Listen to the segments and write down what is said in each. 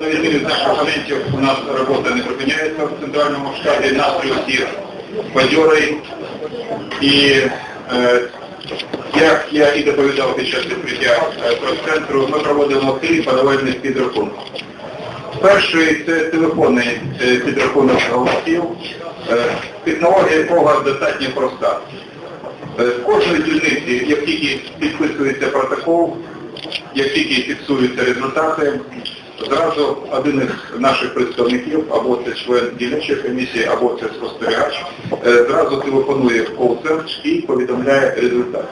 На відміну від наших опонентів, у нас робота не припиняється в центральному штабі, настрій усіх бадьорий. І е, як я і доповідав під час відкриття е, прес-центру, ми проводимо три паралельних підрахунки. Перший це телефонний е, підрахунок голосів, е, технологія якого достатньо проста. В кожній дільниці, як тільки підписується протокол, як тільки фіксуються результати, зразу один із наших представників, або це член дільничої комісії, або це спостерігач, е, зразу телефонує в кол-центр і повідомляє результат.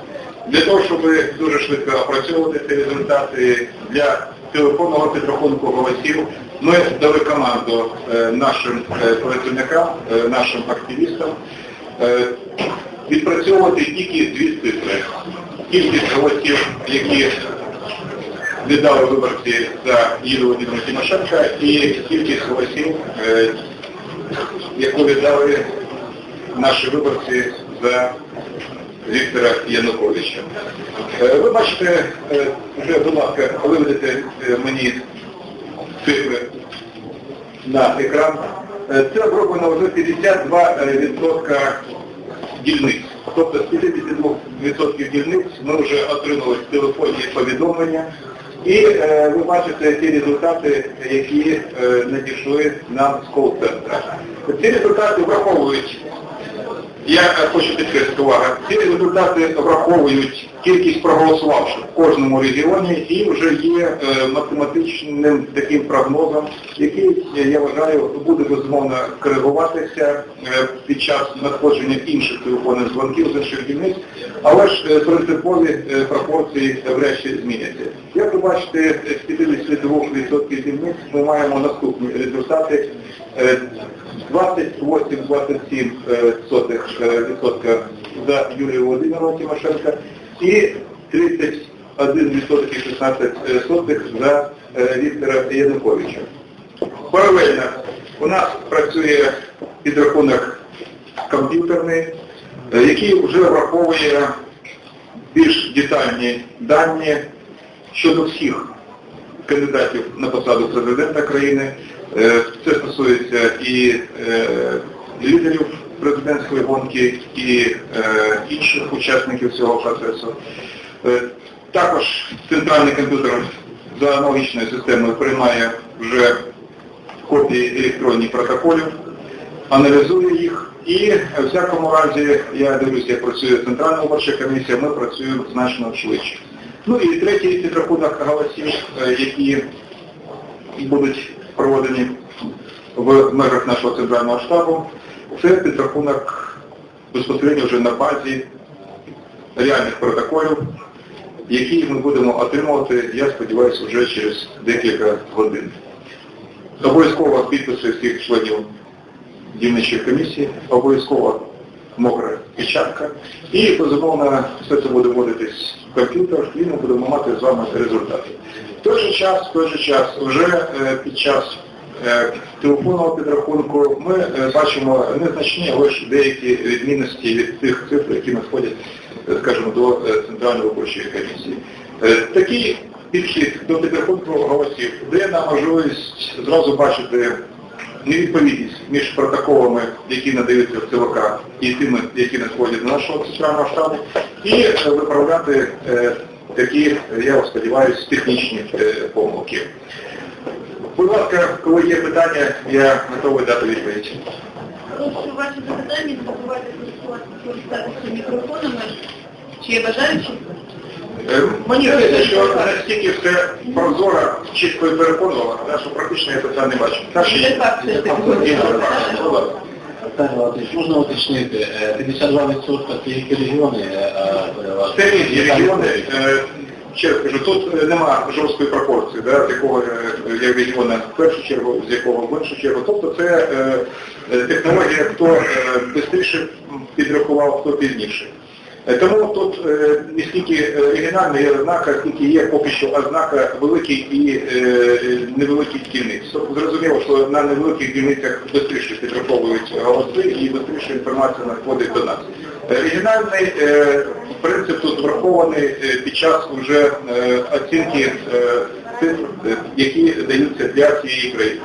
Для того, щоб дуже швидко опрацьовувати ці результати, для телефонного підрахунку голосів ми дали команду е, нашим е, працівникам, нашим активістам відпрацьовувати тільки дві цифри. Кількість голосів, які віддали виборці за Юлію Володимиру Тимошенка і кількість голосів, е, яку віддали наші виборці за Віктора Януковича. Е, Ви бачите, е, вже, будь ласка, виведете мені цифри на екран. Це оброблено вже 52% дільниць. Тобто з 52% дільниць ми вже отримали телефонні повідомлення. І е, ви бачите ті результати, які е, надійшли нам з кол-центра. Ці результати враховують я хочу підкреслити увагу, ці результати враховують кількість проголосувавших в кожному регіоні і вже є е, математичним таким прогнозом, який, е, я вважаю, буде безумовно коригуватися е, під час надходження інших телефонних дзвонків з інших дільниць, але ж принципові пропорції врешті зміняться. Як ви бачите, з 52% дільниць ми маємо наступні результати. Е, 28-27% за Юлію Володимирова Тимошенка і 31,16% за е, Віктора Януковича. Паралельно у нас працює підрахунок комп'ютерний, е, який вже враховує більш детальні дані щодо всіх кандидатів на посаду президента країни. Е, Це стосується і е, лідерів президентської гонки, і е, інших учасників цього процесу. Також центральний комп'ютер за аналогічною системою приймає вже копії електронних протоколів, аналізує їх і в всякому разі, я дивлюся, як працює Центральна виборча комісія, ми працюємо значно швидше. Ну і третій підрахунок голосів, які будуть проведені в межах нашого центрального штабу, це підрахунок безпосередньо вже на базі реальних протоколів, які ми будемо отримувати, я сподіваюся, вже через декілька годин. Обов'язково підписи всіх членів дільничої комісії, обов'язково мокра печатка. І, безумовно, все це буде вводитись в комп'ютер, і ми будемо мати з вами результати. В той же час, в той же час, вже е, під час е, телефонного підрахунку ми е, бачимо незначні, але деякі відмінності від тих цифр, які надходять, скажімо, до Центральної виборчої комісії. Такий підхід до підрахунку голосів дає нам можливість зразу бачити невідповідність між протоколами, які надаються в ЦВК, і тими, які надходять до нашого центрального штабу, і е, виправляти е, такі, я сподіваюся, технічні е, помилки. Будь ласка, коли є питання, я готовий дати відповідь. Прошу ваші запитання, не забувайте користуватися мікрофонами. Чи є бажаючі? Е, Мені здається, що настільки все прозоро, чітко і переконливо, що практично я питань не бачу. Це це це. Пане Валерійович, можна уточнити, е, 52% це які регіони? е, е, Це різні регіони. е, Ще раз кажу, тут е, нема жорсткої пропорції, да, з якого е, є регіони в першу чергу, з якого в іншу чергу. Тобто це е, е, технологія, хто швидше підрахував, хто пізніше. Е, Тому тут е, не стільки оригінальна є ознака, скільки є поки що ознака великих і е, невеликих дільниць. Тобто зрозуміло, що на невеликих дільницях швидше підраховують голоси і швидше інформація надходить до нас. Регіональний е, принцип тут врахований е, під час уже е, оцінки е, цифр, е, які даються для цієї країни.